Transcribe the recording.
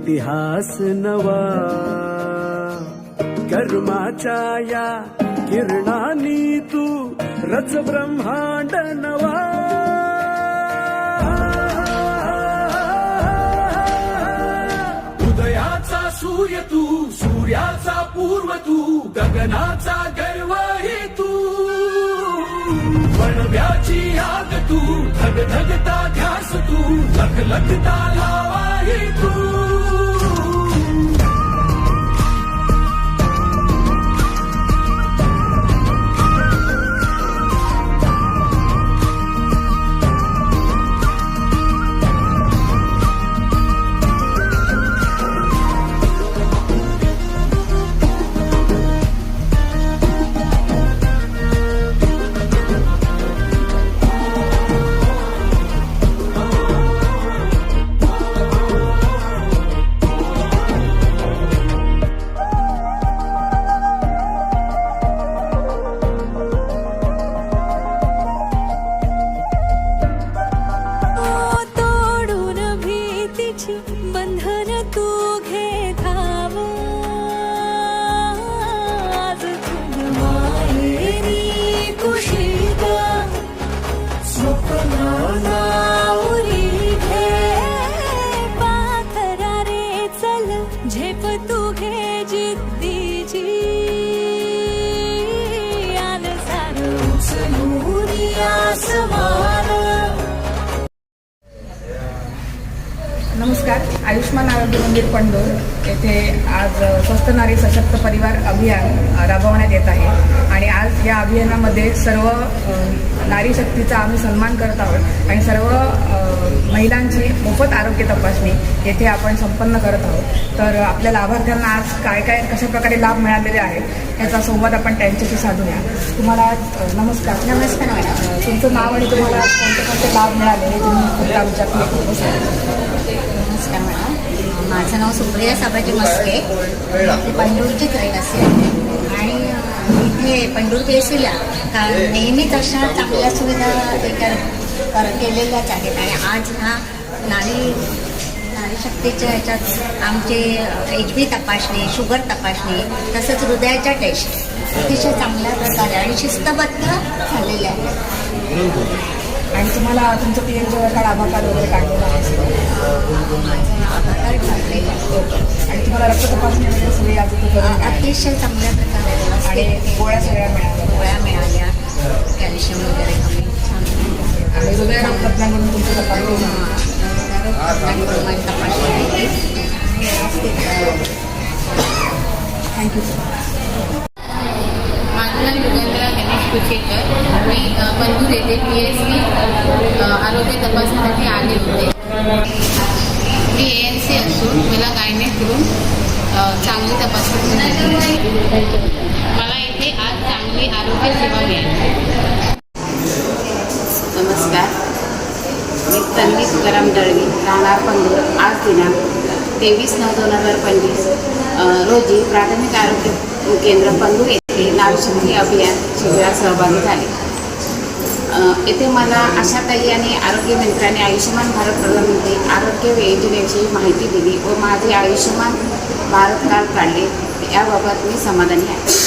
इतिहास नवा। कर्माच्या या किरणानी तू रच ब्रह्मांड नवा। उदयाचा सूर्य तू सूर्याचा पूर्व तू गगनाचा गर्व हे तू। वणव्याची आग तू धगधगता ध्यास तू लखलखता ला सार उचलून नमस्कार. आयुष्मान आरोग्य मंदिर पंढोर येथे आज अ, स्वस्थ नारी सशक्त परिवार अभियान राबवण्यात येत आहे. आणि आज या अभियानामध्ये सर्व नारी शक्तीचा आम्ही सन्मान करत आहोत. आणि सर्व महिलांची मोफत आरोग्य तपासणी येथे आपण संपन्न करत आहोत. तर आपल्या लाभार्थ्यांना आज काय काय कशा प्रकारे लाभ मिळालेले आहेत याचा संवाद आपण त्यांच्याशी साधूया. तुम्हाला नमस्कार. नमस्कार मॅडम. तुमचं नाव आणि तुम्हाला आज कोणते कोणते लाभ मिळाले हे तुम्ही सांगा. नमस्कार मॅडम. माझं नाव सुप्रिया साबाजी मस्के. मी पंढूरचीच रहिवासी आहे. आणि इथे पंढूर सीला का नेहमीच अशा चांगल्या सुविधा हे कर केलेल्याच आहेत. आणि आज ह्या नारी नारी शक्तीच्या ह्याच्यात आमचे एच बी तपासणी शुगर तपासणी तसंच हृदयाच्या टेस्ट अतिशय चांगल्या प्रकारे आणि शिस्तबद्ध झालेल्या आहेत. आणि तुम्हाला तुमचं P M card Aadhaar card वगैरे काढलेलं आहे आणि तुम्हाला रक्त तपासणी वगैरे सगळी आज. अतिशय चांगल्या प्रकारे आणि गोळ्या सगळ्या मिळाल्या. गोळ्या मिळाल्या. कॅल्शियम वगैरे कमी. आणि हृदयरोग तज्ञांकडून तुमची तपासणी माझी तपासणी थँक्यू माझं पंधूर आरोग्य तपासणीसाठी आले होते. मी ए एन सी असून मला गायनेकडून करून चांगली तपासणी मला इथे आज चांगली आरोग्य सेवा मिळाली. नमस्कार. मी तन्वी तुकाराम दळवी राहणार पंधूर आज दिनांक तेवीस नऊ दोन हजार पंचवीस. रोजी प्राथमिक आरोग्य केंद्र पंधूर येथे नारीशक्ती अभियान शिबिरात सहभागी झाले. येथे मला आशाताई आणि आरोग्य मंत्र्याने आयुष्यमान भारत प्रधानमंत्री आरोग्य योजनेविषयी माहिती दिली व माझे आयुष्यमान भारत कार्ड काढले. याबाबत मी समाधानी आहे.